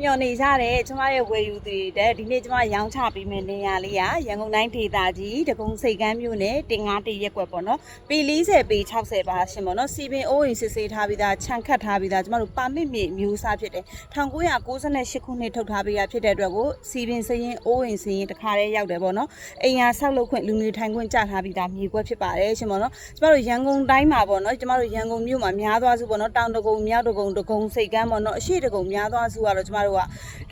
မျှော်နေကြတယ်ကျမရဲ့ဝယ်ယူသူတွေတဲ့ဒီနေ့ကျမရောင်းချပေးမယ့်နေရာလေးကရန်ကုန်တိုင်းဒေသကြီးတကုံစိတ်ကမ်းမြို့နယ်တင်ငါတရက်ကွက်ပေါ့နော်ပေ40ပေ60ပါရှင်ပေါ့နော်စီပင်အိုးရင်စစ်ဆေးထားပြီးသားခြံခတ်ထားပြီးသားကျမတို့ပါမစ်မြေမျိုးစားဖြစ်တယ်1998ခုနှစ်ထုတ်ထားပြီးသားဖြစ်တဲ့အတွက်ကိုစီပင်စရင်အိုးရင်စရင်တခါတည်းရောက်တယ်ပေါ့နော်အိမ်ယာဆောက်လုပ်ခွင့်လူငွေထိုင်ခွင့်ကြထားပြီးသားမြေကွက်ဖြစ်ပါတယ်ရှင်ပေါ့နော်ကျမတို့ရန်ကုန်တိုင်းမှာပေါ့နော်ကျမတို့ရန်ကုန်မြို့မှာများသွားစုပေါ့နော်တောင်တကုံမြောက်တကုံတကုံစိတ်ကမ်းပေါ့နော်အရှိတကုံများသွားစုကတော့ကျမတို့က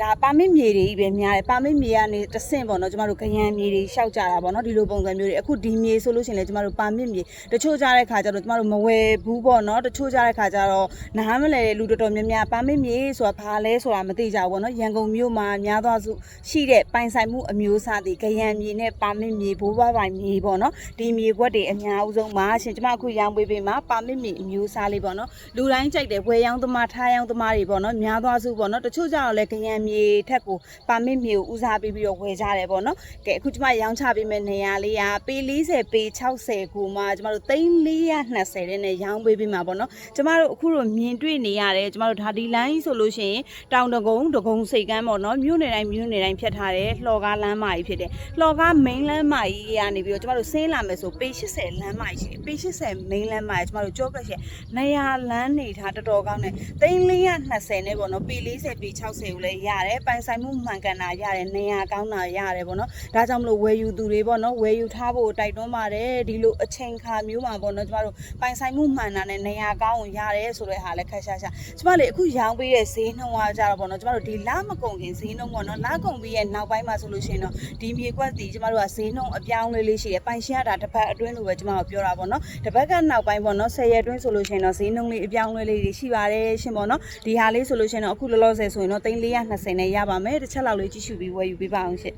ဒါပါမစ်မြေတွေကြီးပဲများတယ်ပါမစ်မြေကနေတဆင့်ပေါ့နော်ကျမတို့ကရန်မြေတွေရှောက်ကြတာပေါ့နော်ဒီလိုပုံစံမျိုးတွေအခုဒီမြေဆိုလို့ရှိရင်လည်းကျမတို့ပါမစ်မြေတချို့ကြတဲ့ခါကျတော့ကျမတို့မဝယ်ဘူးပေါ့နော်တချို့ကြတဲ့ခါကျတော့နားမလဲတဲ့လူတော်တော်များများပါမစ်မြေဆိုတာဘာလဲဆိုတာမသိကြဘူးပေါ့နော်ရန်ကုန်မြို့မှာများသောစုရှိတဲ့ပိုင်ဆိုင်မှုအမျိုးအစားတွေကရန်မြေနဲ့ပါမစ်မြေဘိုးဘွားပိုင်မြေပေါ့နော်ဒီမြေကွက်တွေအများဦးဆုံးပါရှင်ကျမအခုရောင်းပေးပေးမှာပါမစ်မြေအမျိုးအစားလေးပေါ့နော်လူတိုင်းကြိုက်တယ်ဝယ်ရောင်းသမားထားရောင်းသမားတွေပေါ့နော်များသောစုပေါ့နော်တချို့ကြတော့လည်းကရန်မြေထက်ကိုပါမစ်မြေကိုဦးစားပေးပြီးတော့ဝယ်ကြတယ်ပေါ့နော်ကဲအခုကျမရောင်းချပေးမယ့်နေရာလေးကပေ40ပေ60ကိုမှကျမတို့3420တဲ့နဲ့ရောင်းပေးပေးမှာပေါ့နော်ကျမတို့အခုတော့မြင်တွေ့နေရတယ်ကျမတို့ဒါဒီလိုင်းဆိုလို့ရှိရင်တောင်တကုံတကုံစိတ်ကမ်းပေါ့နော်မြို့နယ်တိုင်းမြို့နယ်တိုင်းဖြတ်ထားတယ်လှော်ကားလမ်းမကြီးဖြစ်တယ်လှော်ကား main လမ်းမကြီးကနေပြီးတော့ကျမတို့ဆင်းလာမယ်ဆိုပေ80လမ်းမကြီးရှိတယ်ပေ80 main လမ်းမကြီးကျမတို့ကြောကရှယ်နေရာလမ်းနေထားတော်တော်ကောင်းတယ်3420နဲ့ပေါ့နော်ပေ40ပေ60ကိုလည်းရတယ်ပိုင်ဆိုင်မှုမှန်ကန်တာရတယ်နေရာကောင်းတာရတယ်ပေါ့နော်ဒါကြောင့်မလို့ဝယ်ယူသူတွေပေါ့နော်ဝယ်ယူထားဖို့တိုက်တွန်းပါတယ်ဒီလိုအချိန်ခါမျိုးမှာပေါ့နော်ကျမတို့ပိုင်ဆိုင်မှုမှန်တာနဲ့နေရာကောင်းကိုရတယ်ဆိုတဲ့ဟာလည်းခက်ရှာရှာကျမလေအခုရောင်းပေးတဲ့ဈေးနှုန်းကကြတော့ပေါ့နော်ကျမတို့ဒီလမကုန်ခင်ဈေးနှုန်းပေါ့နော်လကုန်ပြီးရဲ့နောက်ပိုင်းမှာဆိုလို့ရှိရင်တော့ဒီမြေကွက်တီကျမတို့ကဈေးနှုန်းအပြောင်းလဲလေးရှိတယ်ပိုင်ရှင်ကဒါတစ်ပတ်အတွင်းလိုပဲကျမတို့ပြောတာပေါ့နော်တစ်ပတ်ကနောက်ပိုင်းပေါ့နော်10ရက်အတွင်းဆိုလို့ရှိရင်တော့ဈေးနှုန်းလေးအပြောင်းလဲလေးတွေရှိပါတယ်ရှင်ပေါ့နော်ဒီဟာလေးဆိုလို့ရှိရင်တော့အခုလောလောဆယ်ဆိုရင်တော့3420နဲ့ရပါမယ်တစ်ချက်လောက်လေးကြည့်ရှုပြီးဝယ်ယူပေးပါအောင်ရှင်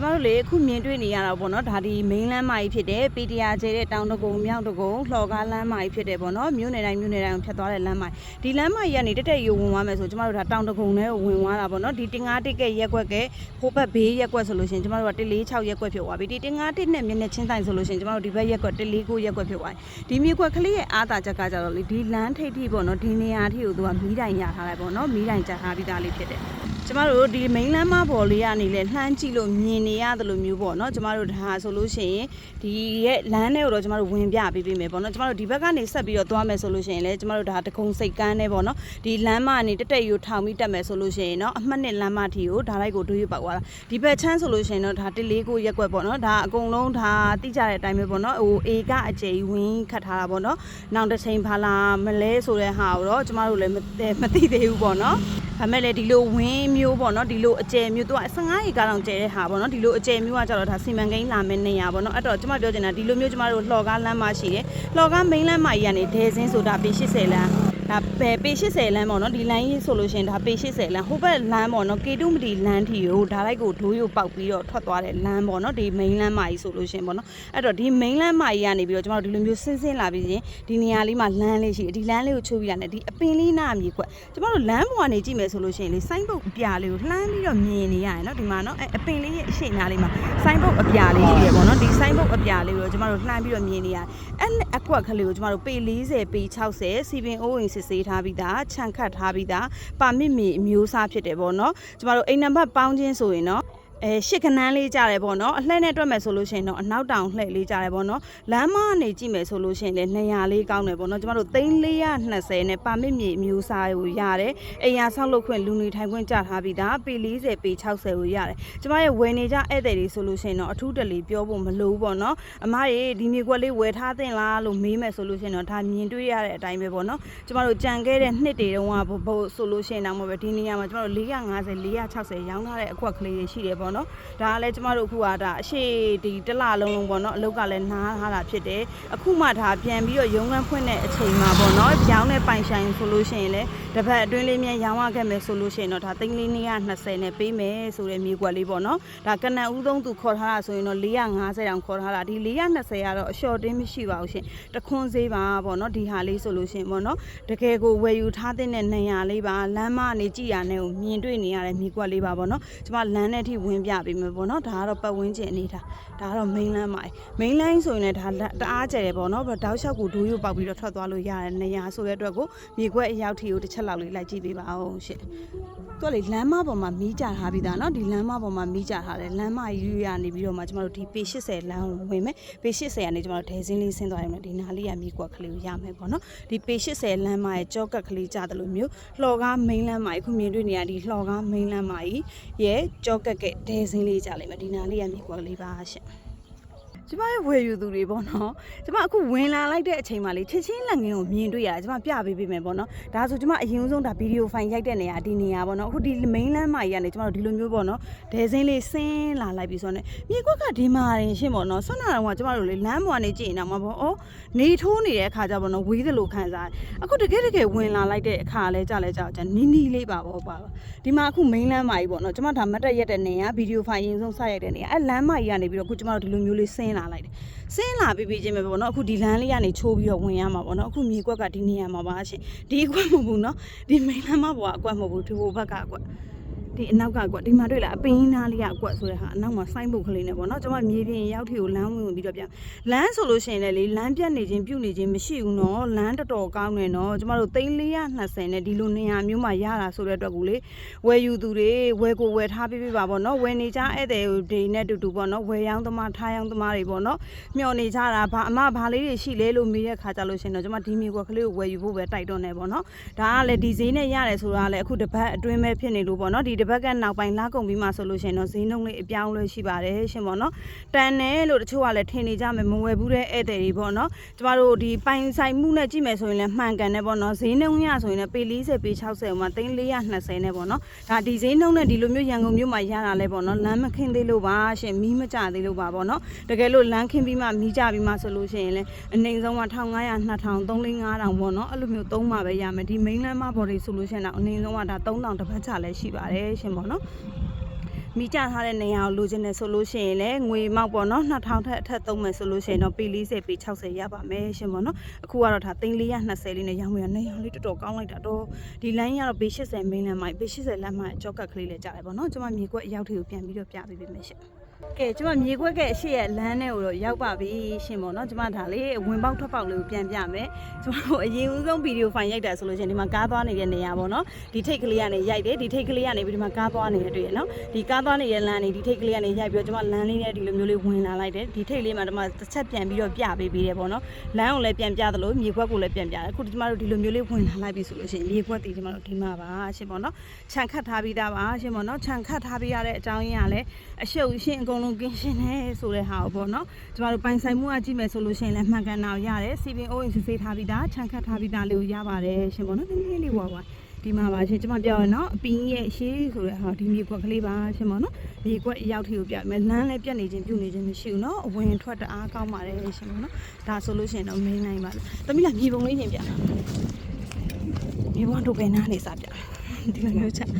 ကျမတို့လေအခုမြင်တွေ့နေရတာပေါ့နော်ဒါဒီ main လမ်းမကြီးဖြစ်တယ်ပီတရာကျဲတဲ့တောင်တကုံမြောက်တကုံလှော်ကားလမ်းမကြီးဖြစ်တယ်ပေါ့နော်မြို့နယ်တိုင်းမြို့နယ်တိုင်းကိုဖြတ်သွားတဲ့လမ်းမကြီးဒီလမ်းမကြီးကနေတက်တက်ရုံဝင်သွားမယ်ဆိုကျမတို့ဒါတောင်တကုံထဲကိုဝင်သွားတာပေါ့နော်ဒီတင်ငါးတစ်ကဲရက်ကွက်ကဲဟိုဘက်ဘေးရက်ကွက်ဆိုလို့ရှိရင်ကျမတို့က146ရက်ကွက်ဖြစ်သွားပြီဒီတင်ငါးတစ်နဲ့မျက်နှာချင်းဆိုင်ဆိုလို့ရှိရင်ကျမတို့ဒီဘက်ရက်ကွက်149ရက်ကွက်ဖြစ်သွားပြီဒီမြေကွက်ကလေးရဲ့အားသာချက်ကကြတော့လေဒီလမ်းထိပ်ထိပေါ့နော်ဒီနေရာထိကိုသူကမီးတိုင်ရထားလိုက်ပေါ့နော်မီးတိုင်ချထားပြီးသားလေးဖြစ်တယ် ကျမတို့ဒီ main လမ်းမပေါ်လေးကနေလဲလှမ်းကြည့်လို့မြင်နေရတယ်လို့မျိုးပေါ့နော်ကျမတို့ဒါဆိုလို့ရှိရင်ဒီရဲ့လမ်းထဲကိုတော့ကျမတို့ဝင်ပြပေးပေးမယ်ပေါ့နော်ကျမတို့ဒီဘက်ကနေဆက်ပြီးတော့သွားမယ်ဆိုလို့ရှိရင်လဲကျမတို့ဒါတကုံစိတ်ကန်းနဲ့ပေါ့နော်ဒီလမ်းမကနေတက်တက်ယူထောင်ပြီးတက်မယ်ဆိုလို့ရှိရင်เนาะအမှတ်နဲ့လမ်းမထီကိုဒါလိုက်ကိုတွေးရပောက်သွားတာဒီဘက်ချမ်းဆိုလို့ရှိရင်တော့ဒါတလေးကိုရက်ွက်ပေါ့နော်ဒါအကုန်လုံးဒါတိကျတဲ့အတိုင်းပဲပေါ့နော်ဟိုအေကအကျယ်ကြီးဝင်းခတ်ထားတာပေါ့နော်နောက်တစ်ချိန်ဖာလာမလဲဆိုတဲ့ဟာကိုတော့ကျမတို့လည်းမသိမသိသေးဘူးပေါ့နော် ဒါမဲ့လေဒီလိုဝင်း မျိုးပေါ့နော်ဒီလိုအကျယ်မျိုးသူက15ရေကားတောင်ကျယ်တဲ့ဟာပေါ့နော်ဒီလိုအကျယ်မျိုးကကြတော့ဒါစီမံကိန်းလာမယ့်နေရပေါ့နော်အဲ့တော့ကျွန်မပြောချင်တာဒီလိုမျိုးကျမတို့လှော်ကားလမ်းမရှိတယ်လှော်ကားမိန်းလမ်းမကြီးကနေဒဲစင်းဆိုတာပေ80လမ်း ဒါပဲပေ80လမ်းပေါ့နော်ဒီလမ်းကြီးဆိုလို့ရှိရင်ဒါပေ80လမ်းဟိုဘက်လမ်းပေါ့နော်ကေတုမတီလမ်းထီကိုဒါလိုက်ကိုဒိုးရိုပေါက်ပြီးတော့ထွက်သွားတဲ့လမ်းပေါ့နော်ဒီမိန်းလမ်းမကြီးဆိုလို့ရှိရင်ပေါ့နော်အဲ့တော့ဒီမိန်းလမ်းမကြီးကနေပြီးတော့ကျမတို့ဒီလိုမျိုးဆင်းဆင်းလာပြီးရင်ဒီနေရာလေးမှာလမ်းလေးရှိတယ်ဒီလမ်းလေးကိုချိုးပြီးရတယ်ဒီအပင်လေးနားမြေကွက်ကျမတို့လမ်းပေါ်ကနေကြည့်မယ်ဆိုလို့ရှိရင်လေဆိုင်းဘုတ်အပြာလေးကိုလှမ်းပြီးတော့မြင်နေရတယ်နော်ဒီမှာနော်အဲအပင်လေးရဲ့အရှိန်နားလေးမှာဆိုင်းဘုတ်အပြာလေးရှိရပေါ့နော်ဒီဆိုင်းဘုတ်အပြာလေးကိုကျမတို့လှမ်းပြီးတော့မြင်နေရတယ်အဲ့အကွက်ကလေးကိုကျမတို့ပေ40ပေ60စီပင်အိုးဝင်စစ်ဆေးထားပြီးသားခြံခတ်ထားပြီးသားပါမစ်မီအမျိုးအစားဖြစ်တယ်ပေါ့နော်ကျမတို့အိမ်နံပါတ်ပေါင်းချင်းဆိုရင်နော် အဲရှစ်ခနန်းလေးကြတယ်ပေါ့နော်အလှည့်နဲ့တွက်မယ်ဆိုလို့ရှိရင်တော့အနောက်တောင်လှည့်လေးကြတယ်ပေါ့နော်လမ်းမကနေကြည့်မယ်ဆိုလို့ရှိရင်လည်း200လေးကောင်းတယ်ပေါ့နော်ကျမတို့3420နဲ့ပါမစ်မြေအမျိုးအစားကိုရတယ်အိမ်ယာဆောက်လုပ်ခွင့်လူနေထိုင်ခွင့်ကြထားပြီးသားပေ40ပေ60ကိုရတယ်ကျမရဲ့ဝယ်နေကြဧည့်သည်တွေဆိုလို့ရှိရင်တော့အထူးတလီပြောဖို့မလိုဘူးပေါ့နော်အမရေဒီမြေကွက်လေးဝယ်ထားတင်လားလို့မေးမယ်ဆိုလို့ရှိရင်တော့ဒါမြင်တွေ့ရတဲ့အတိုင်းပဲပေါ့နော်ကျမတို့ကြံခဲ့တဲ့နှစ်တွေတုန်းကဘို့ဆိုလို့ရှိရင်တော့မဟုတ်ပဲဒီနေရာမှာကျမတို့450 460ရောင်းထားတဲ့အကွက်ကလေးတွေရှိတယ်ပေါ့နော်ဒါကလည်းကျမတို့အခုကဒါအရှိဒီတစ်လလုံးလုံးပေါ့နော်အလုပ်ကလည်းနားထားတာဖြစ်တယ်အခုမှဒါပြန်ပြီးတော့ရုံးခန်းဖွင့်တဲ့အချိန်မှာပေါ့နော်ရောင်းတဲ့ပိုင်ဆိုင်ဆိုလို့ရှိရင်လည်းတစ်ပတ်အတွင်းလေးမြန်ရောင်းရခဲ့မယ်ဆိုလို့ရှိရင်တော့ဒါသိန်းလေး220နဲ့ပေးမယ်ဆိုတဲ့မြေကွက်လေးပေါ့နော်ဒါကနန်ဦးသုံးသူခေါ်ထားတာဆိုရင်တော့450တောင်ခေါ်ထားတာဒီ420ကတော့အလျှော်တင်းမရှိပါဘူးရှင်တခွန်းသေးပါပေါ့နော်ဒီဟာလေးဆိုလို့ရှိရင်ပေါ့နော်တကယ်ကိုဝယ်ယူထားတဲ့နေရာလေးပါလမ်းမနေကြည့်ရတဲ့ကိုမြင်တွေ့နေရတဲ့မြေကွက်လေးပါပေါ့နော်ကျမလမ်းနဲ့ထိဝင်င်းပြပေးမယ်ပေါ့နော်ဒါကတော့ပတ်ဝန်းကျင်အနေထားဒါကတော့ main line မှာ main line ဆိုရင်လည်းဒါလက်တအားကျယ်တယ်ပေါ့နော်တောက်လျှောက်ကိုဒိုးရိုးပေါက်ပြီးတော့ထွက်သွားလို့ရတယ်နေရာဆိုတဲ့အတွက်ကိုမြေခွက်အရောက်ထီကိုတစ်ချက်လောက်လေးလိုက်ကြည့်ပေးပါအောင်ရှင့်သူကလေလမ်းမပေါ်မှာမီးကြထားပြီးသားเนาะဒီလမ်းမပေါ်မှာမီးကြထားတယ်လမ်းမယူရနေပြီးတော့မှကျမတို့ဒီပေ80လမ်းကိုဝင်မယ်ပေ80ကနေကျမတို့ဒဲစင်းလေးဆင်းသွားရင်လည်းဒီနားလေးကမြေခွက်ကလေးကိုရမယ်ပေါ့နော်ဒီပေ80လမ်းမရဲ့ကြောကက်ကလေးကြားတယ်လို့မျိုးလှော်ကား main လမ်းမကြီးခုမြင်တွေ့နေရဒီလှော်ကား main လမ်းမကြီးရဲ့ကြောကက်ကဲ ဒဲစင်းလေးကြားလိုက်မယ်ဒီနားလေးကမြေခွက်ကလေးပါရှင့် ကျမရဲ့ဝယ်ယူသူတွေပေါ့နော်ကျမအခုဝင်လာလိုက်တဲ့အချိန်မှာလေချက်ချင်းလက်ငင်းကိုမြင်တွေ့ရတယ်ကျမပြပေးပေးမယ်ပေါ့နော်ဒါဆိုကျမအရင်ဆုံးဒါဗီဒီယိုဖိုင်ရိုက်တဲ့နေရာဒီနေရာပေါ့နော်အခုဒီ main land မှာကြီးကနေကျမတို့ဒီလိုမျိုးပေါ့နော်ဒဲစင်းလေးဆင်းလာလိုက်ပြီဆိုတော့ねမြေကွက်ကဒီမှာရင်ရှင်းပေါ့နော်ဆွမ်းနာတော့ကကျမတို့လေလမ်းပေါ်ကနေကြည့်နေတာမှာပေါ့ဩနေထိုးနေတဲ့အခါကျပေါ့နော်ဝေးသလိုခံစားတယ်အခုတကယ်တကယ်ဝင်လာလိုက်တဲ့အခါလဲကြာလဲကြာကြာနီးနီးလေးပါပေါ့ပါပါဒီမှာအခု main land မှာကြီးပေါ့နော်ကျမဒါမတ်တက်ရက်တဲ့နေရာဗီဒီယိုဖိုင်ရင်ဆုံးစရိုက်တဲ့နေရာအဲလမ်းမကြီးကနေပြီးတော့အခုကျမတို့ဒီလိုမျိုးလေးဆင်းလာလိုက်တယ်ဆင်းလာပြီးပြီးချင်းပဲပေါ့နော်အခုဒီလမ်းလေးကနေချိုးပြီးတော့ဝင်ရမှာပေါ့နော်အခုမြေကွက်ကဒီနေရာမှာပါရှင်ဒီအကွက်မဟုတ်ဘူးနော်ဒီမိန်လမ်းမပေါ်ကအကွက်မဟုတ်ဘူးဒီဟိုဘက်ကအကွက် ဒီအနောက်ကအကွက်ဒီမှာတွေ့လားအပင်းသားလေးကအကွက်ဆိုတဲ့ဟာအနောက်မှာဆိုင်းပုတ်ကလေးနဲ့ပေါ့နော်ကျွန်မမြေပြင်ရောက်ထီကိုလမ်းဝင်ဝင်ပြီးတော့ပြန်လမ်းဆိုလို့ရှိရင်လည်းလေလမ်းပြတ်နေခြင်းပြုတ်နေခြင်းမရှိဘူးနော်လမ်းတော်တော်ကောင်းတယ်နော်ကျွန်မတို့3420နဲ့ဒီလိုနေရာမျိုးမှာရတာဆိုတဲ့အတွက်ကိုလေဝယ်ယူသူတွေဝယ်ကိုဝယ်ထားပေးပေးပါပေါ့နော်ဝယ်နေကြဧည့်သည်တွေနဲ့တူတူပေါ့နော်ဝယ်ရောင်းသမားထားရောင်းသမားတွေပေါ့နော်မျောနေကြတာဘာအမဘာလေးတွေရှိလဲလို့မေးတဲ့ခါကြလို့ရှရင်တော့ကျွန်မဒီမြေကွက်ကလေးကိုဝယ်ယူဖို့ပဲတိုက်တွန်းနေပေါ့နော်ဒါကလည်းဒီဈေးနဲ့ရတယ်ဆိုတာကလည်းအခုတစ်ပတ်အတွင်းပဲဖြစ်နေလို့ပေါ့နော်ဒီတစ်ပတ်ကနောက်ပိုင်းလာကုန်ပြီးမှဆိုလို့ရှရင်တော့ဈေးနှုန်းလေးအပြောင်းလဲရှိပါတယ်ရှင်ပေါ့နော်တန်တယ်လို့တချို့ကလည်းထင်နေကြမယ်မဝယ်ဘူးတဲ့ဧည့်သည်တွေပေါ့နော်ကျမတို့ဒီပိုင်ဆိုင်မှုနဲ့ကြည့်မယ်ဆိုရင်လည်းမှန်ကန်တယ်ပေါ့နော်ဈေးနှုန်းရဆိုရင်လည်းပေ40ပေ60ဥမှာ3420နဲ့ပေါ့နော်ဒါဒီဈေးနှုန်းနဲ့ဒီလိုမျိုးရန်ကုန်မြို့မှာရတာလဲပေါ့နော်လမ်းမခင်းသေးလို့ပါရှင်မီးမကြသေးလို့ပါပေါ့နော်တကယ်လို့လမ်းခင်းပြီးမှမီးကြပြီးမှဆိုလို့ရှိရင်လည်းအနေဆုံးက1500 2000 3500ပေါ့နော်အဲ့လိုမျိုးသုံးမှပဲရမယ်ဒီ main လမ်းမပေါ်တွေဆိုလို့ရှိရင်တော့အနေဆုံးကဒါ3000တစ်ပတ်ချလဲရှိပါတယ်ရှင်ပေါ့နော်မိကြထားတဲ့နေရာကိုလိုချင်တယ်ဆိုလို့ရှိရင်လည်းငွေမောက်ပေါ့နော်2000ထက်အထက်သုံးမယ်ဆိုလို့ရှိရင်တော့ပေ40ပေ60ရပါမယ်ရှင်ပေါ့နော်အခုကတော့ဒါ3420လေးနဲ့ရောင်းမရနေရာလေးတော်တော်ကောင်းလိုက်တာတော့ဒီလိုင်းကတော့ပေ80 main လမ်းမှာပေ80လမ်းမှာကြောက်ကက်ကလေးလေးကြားတယ်ပေါ့နော်ကျွန်မမြေကွက်အရောက်ထီကိုပြန်ပြီးတော့ပြပေးပေးမယ်ရှင် ကဲကျွန်မမြေခွက်ကအရှိရဲ့လမ်းထဲကိုတော့ရောက်ပါပြီရှင်ပေါ့နော်ကျွန်မဒါလေးဝင်ပေါက်ထွက်ပေါက်လေးကိုပြန်ပြမယ်ကျွန်မတို့အရင်ဦးဆုံးဗီဒီယိုဖိုင်ရိုက်တာဆိုလို့ရှိရင်ဒီမှာကားသွားနေတဲ့နေရာပေါ့နော်ဒီထိတ်ကလေးကနေရိုက်တယ်ဒီထိတ်ကလေးကနေပြီးဒီမှာကားသွားနေတဲ့တွေ့ရနော်ဒီကားသွားနေတဲ့လမ်းနေဒီထိတ်ကလေးကနေရိုက်ပြီးတော့ကျွန်မလမ်းလေးနဲ့ဒီလိုမျိုးလေးဝင်လာလိုက်တယ်ဒီထိတ်လေးမှာကျွန်မတစ်ချက်ပြန်ပြီးတော့ပြပေးပေးတယ်ပေါ့နော်လမ်းကိုလည်းပြန်ပြသလိုမြေခွက်ကိုလည်းပြန်ပြတယ်အခုကျွန်မတို့ဒီလိုမျိုးလေးဝင်လာလိုက်ပြီဆိုလို့ရှိရင်မြေခွက်တီကျွန်မတို့ဒီမှာပါရှင်ပေါ့နော်ခြံခတ်ထားပြီးသားပါရှင်ပေါ့နော်ခြံခတ်ထားပြီးရတဲ့အကြောင်းရင်းကလည်းအရှုပ်ရှင်းအကုန်လုံးကင်းရှင်းနေဆိုတဲ့ဟာကိုပေါ့နော်ကျမတို့ပိုင်ဆိုင်မှုကကြည့်မယ်ဆိုလို့ရှိရင်လည်းမှန်ကန်တာကိုရတယ်စီပင်အိုးရင်စစ်ဆေးထားပြီးသားခြံခတ်ထားပြီးသားလေးကိုရပါတယ်ရှင်ပေါ့နော်နည်းနည်းလေးဝါဝါဒီမှာပါရှင်ကျမပြောရနော်အပင်းရဲ့ရှေးဆိုတဲ့ဟာဒီမြေကွက်ကလေးပါရှင်ပေါ့နော်မြေကွက်ရောက်ထီကိုပြမယ်လမ်းလည်းပြတ်နေခြင်းပြုတ်နေခြင်းမရှိဘူးနော်အဝင်ထွက်တအားကောင်းပါတယ်ရှင်ပေါ့နော်ဒါဆိုလို့ရှိရင်တော့မင်းနိုင်ပါလားတမီးလာမြေပုံလေးချင်းပြမြေပုံတို့ပဲနားနေစားပြဒီလိုမျိုးချက်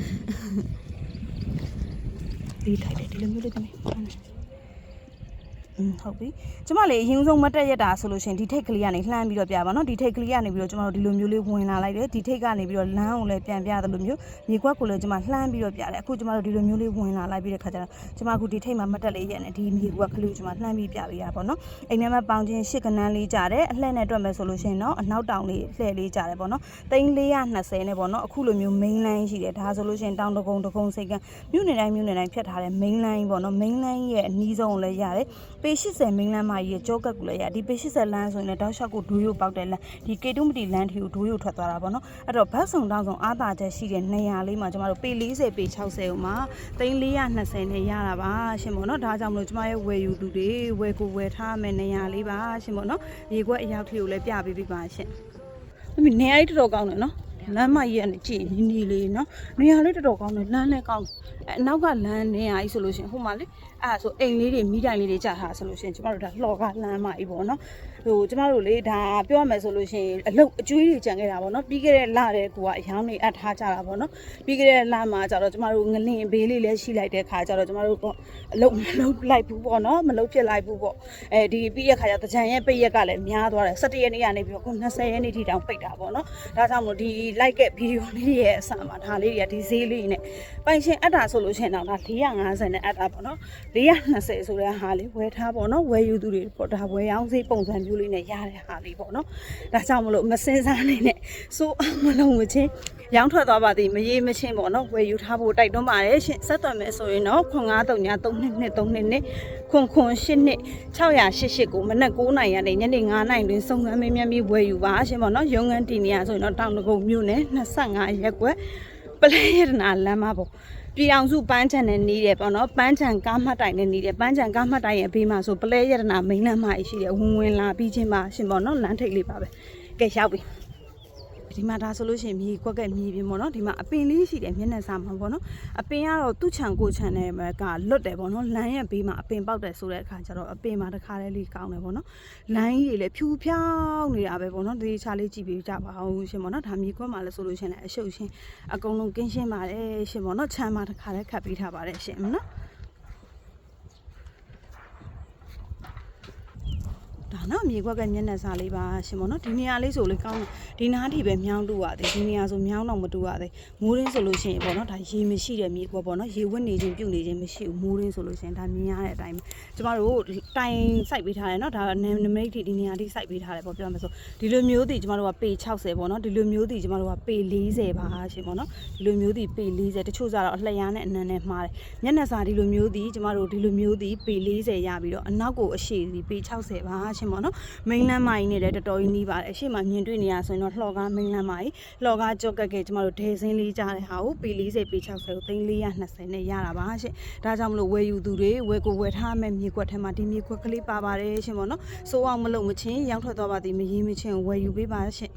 ဒီထိုက်တယ်ဒီလိုမျိုးလေးတမီးอืม ဟုတ်ပြီကျမလေအရင်ဆုံးမတက်ရက်တာဆိုလို့ရှရင်ဒီထိတ်ကလေးကနေလှမ်းပြီးတော့ပြပါနော်ဒီထိတ်ကလေးကနေပြီးတော့ကျမတို့ဒီလိုမျိုးလေးဝင်လာလိုက်တယ်ဒီထိတ်ကနေပြီးတော့လမ်းကိုလည်းပြန်ပြတယ်လို့မျိုးမြေကွက်ကိုလည်းကျမလှမ်းပြီးတော့ပြတယ်အခုကျမတို့ဒီလိုမျိုးလေးဝင်လာလိုက်ပြီးတဲ့ခါကျတော့ကျမအခုဒီထိတ်မှာမတက်လေးရက်နဲ့ဒီမြေကွက်ကလေးကိုကျမလှမ်းပြီးပြပေးရပါတော့အိမ်ထဲမှာပေါင်ချင်းရှစ်ကနန်းလေးကြတယ်အလှည့်နဲ့တွက်မယ်ဆိုလို့ရှရင်တော့အနောက်တောင်လေးလှည့်လေးကြတယ်ပေါ့နော်သိန်း420နဲ့ပေါ့နော်အခုလိုမျိုး main line ရှိတယ်ဒါဆိုလို့ရှရင်တောင်တကုံတကုံစိတ်ကမြို့နယ်တိုင်းမြို့နယ်တိုင်းဖြတ်ထားတဲ့ main line ပေါ့နော် main line ရဲ့အနီးဆုံးကိုလည်းရတယ်ပေ80မင်းလမ်းမကြီးရဲ့ကြောကက်ကူလည်းရဒီပေ80လမ်းဆိုရင်လည်းတောက်လျှောက်ကိုဒိုးရိုပေါက်တဲ့လမ်းဒီကေတုမတီလမ်းထီကိုဒိုးရိုထွက်သွားတာပေါ့နော်အဲ့တော့ဘတ်စုံတောင်းဆောင်အားသာချက်ရှိတဲ့နေရာလေးမှာကျမတို့ပေ40ပေ60ကိုမှာ3420နဲ့ရတာပါရှင်ပေါ့နော်ဒါကြောင့်မလို့ကျမရဲ့ဝယ်ယူသူတွေဝယ်ကိုဝယ်ထားမယ်နေရာလေးပါရှင်ပေါ့နော်ရေခွက်အရောက်ထီကိုလည်းပြပေးပေးပါရှင်အမေနေရာလေးတော်တော်ကောင်းတယ်နော်လမ်းမကြီးကနေကြည့်နီးနီးလေးနော်နေရာလေးတော်တော်ကောင်းတယ်လမ်းလည်းကောင်းအဲအနောက်ကလမ်းနေရာကြီးဆိုလို့ရှရင်ဟိုမှာလေ အဲ့ဒါဆိုအိမ်လေးတွေမိတိုင်လေးတွေကြာထားဆိုလို့ရှရင်ကျမတို့ဒါလှော်ကလမ်းမကြီးပေါ့နော်ဟိုကျမတို့လေဒါပြောရမယ်ဆိုလို့ရှိရင်အလုတ်အကျွေးတွေကြံခဲ့တာပေါ့နော်ပြီးခဲ့တဲ့လတဲ့ကူကအယောင်းတွေအပ်ထားကြတာပေါ့နော်ပြီးခဲ့တဲ့လမှာကျတော့ကျမတို့ငလင်ဘေးလေးလည်းရှိလိုက်တဲ့ခါကျတော့ကျမတို့ပေါ့အလုတ်မလုတ်လိုက်ဘူးပေါ့နော်မလုတ်ဖြစ်လိုက်ဘူးပေါ့အဲဒီပြီးတဲ့ခါကျတကြံရဲ့ပိတ်ရက်ကလည်းများသွားတယ်17ရက်နေ့ကနေပြီးတော့ခု20ရက်နေ့ထိတောင်ပိတ်တာပေါ့နော်ဒါကြောင့်မို့ဒီလိုက်ကဗီဒီယိုလေးတွေရဲ့အစမှာဒါလေးတွေကဒီဈေးလေးနဲ့ပိုင်ရှင်အပ်တာဆိုလို့ရှိရင်တော့ဒါ450နဲ့အပ်တာပေါ့နော်420ဆိုတဲ့ဟာလေးဝယ်ထားပေါ့နော်ဝယ်ယူသူတွေပေါ့ဒါဝယ်ရောင်းဈေးပုံစံမျိုးလေးနဲ့ရတဲ့ဟာလေးပေါ့နော်ဒါကြောင့်မလို့မစင်စားနေနဲ့စိုးအောင်မလုံးမချင်းရောင်းထွက်သွားပါသည်မရေးမချင်းပေါ့နော်ဝယ်ယူထားဖို့တိုက်တွန်းပါတယ်ရှင်ဆက်သွယ်မယ်ဆိုရင်တော့ခွန်93ည3232နှစ်ခွန်ခွန်8နှစ်688ကိုမနက်9နိုင်ရနေညနေ9နိုင်တွင်စုံစမ်းမင်းမြတ်ပြီးဝယ်ယူပါရှင်ပေါ့နော်ရုံငန်းတီနေရဆိုရင်တော့တောင်တကုံမြို့နယ်25ရက်ကွက်ပလဲရတနာလမ်းမပေါ့ ပြည်အောင်စုပန်းချန်နဲ့နေတယ်ပေါ့နော်ပန်းချန်ကားမှတ်တိုင်နဲ့နေတယ်ပန်းချန်ကားမှတ်တိုင်ရဲ့ဘေးမှာဆိုပလဲရတနာမိန်းလမ်းမကြီးရှိတယ်ဝင်ဝင်လာပြီးချင်းပါရှင်ပေါ့နော်လမ်းထိပ်လေးပါပဲကဲရောက်ပြီ ဒီမှာဒါဆိုလို့ရှိရင်မြေကွက်ကမြေပြင်ပေါ့နော်ဒီမှာအပင်လေးရှိတယ်မျက်နှာစာမှာပေါ့နော်အပင်ကတော့သူ့ခြံကိုခြံနဲ့ကလွတ်တယ်ပေါ့နော်လမ်းရဲ့ဘေးမှာအပင်ပေါက်တယ်ဆိုတဲ့အခါကျတော့အပင်မှာတစ်ခါတည်းလေးကောင်းတယ်ပေါ့နော်လမ်းကြီးတွေလည်းဖြူဖြောင်းနေတာပဲပေါ့နော်ဒီချာလေးကြည့်ပြီးကြပါအောင်ရှင်ပေါ့နော်ဒါမြေကွက်မှာလည်းဆိုလို့ရှိရင်လည်းအရှုပ်ရှင်းအကုန်လုံးကင်းရှင်းပါတယ်ရှင်ပေါ့နော်ခြံမှာတစ်ခါတည်းခတ်ပေးထားပါတယ်ရှင်နော် နော်မြေခွက်ကမျက်နှာစာလေးပါရှင်ပေါ့နော်ဒီနေရာလေးဆိုလေကောင်းတယ်ဒီနားထိပဲမြောင်းတူရတယ်ဒီနေရာဆိုမြောင်းတော့မတူရသေးမိုးရင်းဆိုလို့ရှိရင်ပေါ့နော်ဒါရေမရှိတဲ့မြေခွက်ပေါ့နော်ရေဝတ်နေခြင်းပြုတ်နေခြင်းမရှိဘူးမိုးရင်းဆိုလို့ရှိရင်ဒါမြင်ရတဲ့အတိုင်းပဲကျမတို့တိုင်စိုက်ပေးထားတယ်နော်ဒါနမိတ်ထိဒီနေရာထိစိုက်ပေးထားတယ်ပေါ့ပြောမယ်ဆိုဒီလိုမျိုးတည်ကျမတို့ကပေ60ပေါ့နော်ဒီလိုမျိုးတည်ကျမတို့ကပေ40ပါရှင်ပေါ့နော်ဒီလိုမျိုးတည်ပေ40တချို့ကျတော့အလှရနဲ့အနံနဲ့မှားတယ်မျက်နှာစာဒီလိုမျိုးတည်ကျမတို့ဒီလိုမျိုးတည်ပေ40ရပြီးတော့အနောက်ကိုအရှိဒီပေ60ပါရှင်ပေါ့နော်မိန်းလမ်းမကြီးနဲ့လည်းတော်တော်ကြီးနီးပါတယ်အရှိမမြင်တွေ့နေရဆိုရင်တော့လှော်ကားမိန်းလမ်းမကြီးလှော်ကားကြော့ကက်ကဲကျမတို့ဒဲစင်းလေးကြားတဲ့ဟာကိုပေ40ပေ60ကို320နဲ့ရတာပါရှင်ဒါကြောင့်မလို့ဝယ်ယူသူတွေဝယ်ကိုဝယ်ထားမဲ့မြေကွက်ထဲမှာဒီမြေကွက်ကလေးပါပါတယ်ရှင်ပေါ့နော်စိုးအောင်မလုပ်မချင်းရောင်းထွက်သွားပါသည်မရင်းမချင်းဝယ်ယူပေးပါရှင်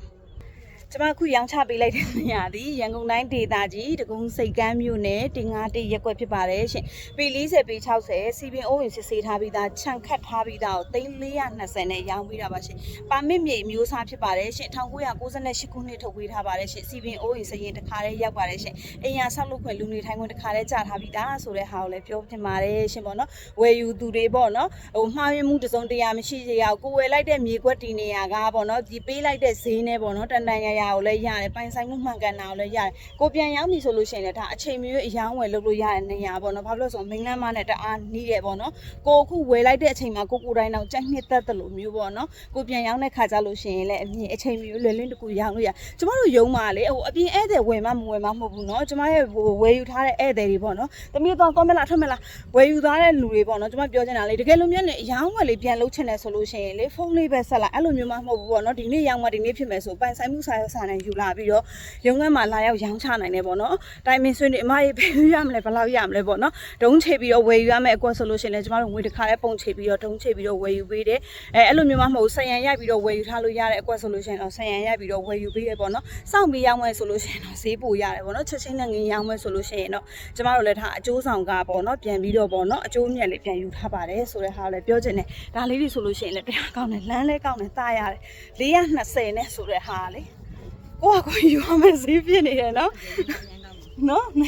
ကျမအခုရောင်းချပေးလိုက်တဲ့နေရာဒီရန်ကုန်တိုင်းဒေသကြီးတကုံစိတ်ကမ်းမြို့နယ်တင်ငါတိရက်ကွက်ဖြစ်ပါတယ်ရှင်ပေ40ပေ60စီပင်အိုးဝင်စစ်ဆေးထားပြီးသားခြံခတ်ထားပြီးသားကို3420နဲ့ရောင်းပေးတာပါရှင်ပါမစ်မြေအမျိုးအစားဖြစ်ပါတယ်ရှင်1998ခုနှစ်ထုတ်ပေးထားပါတယ်ရှင်စီပင်အိုးဝင်စရင်တစ်ခါတည်းရောက်ပါတယ်ရှင်အိမ်ယာဆောက်လုပ်ခွင့်လူနေထိုင်ခွင့်တစ်ခါတည်းကြာထားပြီးသားဆိုတဲ့ဟာကိုလည်းပြောပြပါတယ်ရှင်ပေါ့နော်ဝယ်ယူသူတွေပေါ့နော်ဟိုမှားယွင်းမှုတစ်စုံတရာမရှိကြရအောင်ကိုဝယ်လိုက်တဲ့မြေကွက်တီနေရာကပေါ့နော်ဒီပေးလိုက်တဲ့ဈေးနဲ့ပေါ့နော်တန်တန်ရရကိုလည်းရတယ်ပိုင်ဆိုင်မှုမှန်ကန်တာကိုလည်းရတယ်ကိုပြန်ရောက်ပြီဆိုလို့ရှိရင်လည်းဒါအချိန်မျိုးအယောင်းဝယ်လုပ်လို့ရတဲ့နေရာပေါ့နော်ဘာဖြစ်လို့လဲဆိုတော့မိန်းလမ်းမနဲ့တအားနီးတယ်ပေါ့နော်ကိုအခုဝယ်လိုက်တဲ့အချိန်မှာကိုကိုတိုင်းတော့ကြိုက်နှစ်သက်တယ်လို့မျိုးပေါ့နော်ကိုပြန်ရောက်တဲ့ခါကျလို့ရှိရင်လည်းအမြင်အချိန်မျိုးလွယ်လင်းတကူရောက်လို့ရကျမတို့ယုံပါလေဟိုအပြင်ဧည့်သည်ဝယ်မှမဝယ်မှမဟုတ်ဘူးနော်ကျမရဲ့ဟိုဝယ်ယူထားတဲ့ဧည့်သည်တွေပေါ့နော်တမီးတော့တော့မလားထွက်မလားဝယ်ယူထားတဲ့လူတွေပေါ့နော်ကျမပြောချင်တာလေတကယ်လို့မြန်နေအယောင်းဝယ်လေးပြန်လုပ်ချင်တယ်ဆိုလို့ရှိရင်လေဖုန်းလေးပဲဆက်လိုက်အဲ့လိုမျိုးမှမဟုတ်ဘူးပေါ့နော်ဒီနေ့ရောက်မှဒီနေ့ဖြစ်မယ်ဆိုပိုင်ဆိုင်မှုစာရွက်စာနဲ့ယူလာပြီးတော့ရုံးခန်းမှာလာရောက်ရောင်းချနိုင်တယ်ပေါ့နော်တိုင်မင်ဆွေးနေအမကြီးဘယ်လိုရမလဲဘယ်လောက်ရမလဲပေါ့နော်ဒုံးချိန်ပြီးတော့ဝယ်ယူရမယ့်အကွက်ဆိုလို့ရှိရင်လည်းကျမတို့ငွေတစ်ခါလေးပုံချိန်ပြီးတော့ဒုံးချိန်ပြီးတော့ဝယ်ယူပေးတယ်အဲအဲ့လိုမျိုးမှမဟုတ်ဆယံရိုက်ပြီးတော့ဝယ်ယူထားလို့ရတဲ့အကွက်ဆိုလို့ရှိရင်တော့ဆယံရိုက်ပြီးတော့ဝယ်ယူပေးတယ်ပေါ့နော်စောင့်ပြီးရောင်းမယ်ဆိုလို့ရှိရင်တော့ဈေးပိုရတယ်ပေါ့နော်ချက်ချင်းနဲ့ငင်ရောင်းမယ်ဆိုလို့ရှိရင်တော့ကျမတို့လည်းဒါအကျိုးဆောင်ကပေါ့နော်ပြန်ပြီးတော့ပေါ့နော်အကျိုးမြတ်လေးပြန်ယူထားပါတယ်ဆိုတဲ့ဟာလည်းပြောချင်တယ်ဒါလေးတွေဆိုလို့ရှိရင်လည်းတရားကောင်းတယ်လမ်းလည်းကောင်းတယ်သားရတယ်420နဲ့ဆိုတဲ့ဟာလေ ကိုကကိုယူရမယ်ဈေးပြည့်နေတယ်နော် နော်မ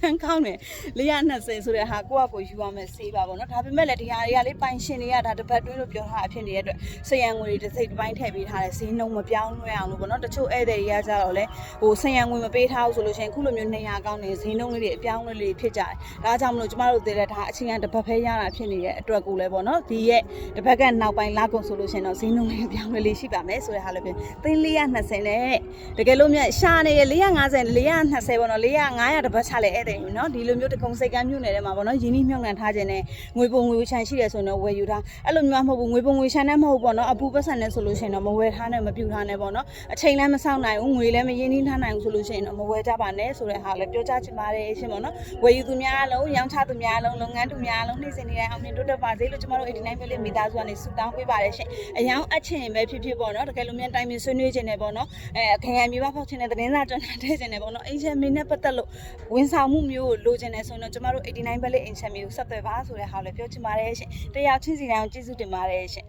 ရန်ကောင်းတယ်420ဆိုတဲ့ဟာကိုယ့်အကိုယူရမယ်စေးပါပေါ့နော်ဒါပေမဲ့လည်းဒီဟာတွေကလေးပိုင်ရှင်တွေကဒါတစ်ပတ်တွင်းလို့ပြောထားအဖြစ်နေတဲ့အတွက်စရန်ငွေတွေတစ်စိတ်တစ်ပိုင်းထည့်ပေးထားတယ်ဈေးနှုန်းမပြောင်းလဲအောင်လို့ပေါ့နော်တချို့ဧည့်သည်တွေကကြတော့လေဟိုစရန်ငွေမပေးထားဘူးဆိုလို့ရှိရင်ခုလိုမျိုး200ကောင်းနေဈေးနှုန်းလေးတွေအပြောင်းလဲလေးဖြစ်ကြတယ်ဒါကြောင့်မလို့ကျမတို့တည်တဲ့ဒါအချင်းကတစ်ပတ်ဖဲရတာဖြစ်နေတဲ့အတွက်ကိုလည်းပေါ့နော်ဒီရဲ့တစ်ပတ်ကနောက်ပိုင်းလာကုန်ဆိုလို့ရှိရင်တော့ဈေးနှုန်းလေးအပြောင်းလဲလေးရှိပါမယ်ဆိုတဲ့ဟာလည်းပြင်သိန်း420နဲ့တကယ်လို့မြတ်ရှာနေရ450 420ပေါ့နော်400 900တစ်ပတ်ချလဲဧည့်သည်ယူနော်ဒီလိုမျိုးတကုံစိတ်ကမ်းမြို့နယ်ထဲမှာပေါ့နော်ယင်းနှိမြုံနှံထားခြင်းနဲ့ငွေပုံငွေချမ်းရှိတယ်ဆိုတော့ဝယ်ယူထားအဲ့လိုမျိုးမဟုတ်ဘူးငွေပုံငွေချမ်းနဲ့မဟုတ်ပေါ့နော်အပူပတ်ဆန်နဲ့ဆိုလို့ရှိရင်တော့မဝယ်ထားနဲ့မပြူထားနဲ့ပေါ့နော်အချိန်လည်းမစောင့်နိုင်ဘူးငွေလည်းမရင်းနှီးထားနိုင်ဘူးဆိုလို့ရှိရင်တော့မဝယ်ကြပါနဲ့ဆိုတဲ့ဟာလည်းပြောကြချင်ပါတယ်ရှင်ပေါ့နော်ဝယ်ယူသူများအလုံးရောင်းချသူများအလုံးလုပ်ငန်းသူများအလုံးနှိမ့်စင်နေတိုင်းအောင်မြင်တိုးတက်ပါစေလို့ကျမတို့89ပဲလေးမိသားစုကနေဆုတောင်းပေးပါတယ်ရှင်အယောင်အချင်ပဲဖြစ်ဖြစ်ပေါ့နော်တကယ်လို့မြန်တိုင်မင်ဆွေးနွေးခြင်းနဲ့ပေါ့နော်အဲခင်ရမြေပါဖောက်ခြင်းနဲ့သတင်းစာကြော်ညာထည့်ခြင်းနဲ့ပေါ့နော်အင်ရှင်မင်းနဲ့ပတ်သက်လို့ဝန်ဆောင်မှုမျိုးကိုလိုချင်တယ်ဆိုရင်တော့ကျမတို့89ပဲလေးအင်ရှင်မျိုးကိုဆက်သွယ်ပါဆိုတဲ့ဟာကိုလည်းပြောချင်ပါတယ်ရှင်တရားချင်းစီတိုင်းကိုကျေးဇူးတင်ပါတယ်ရှင်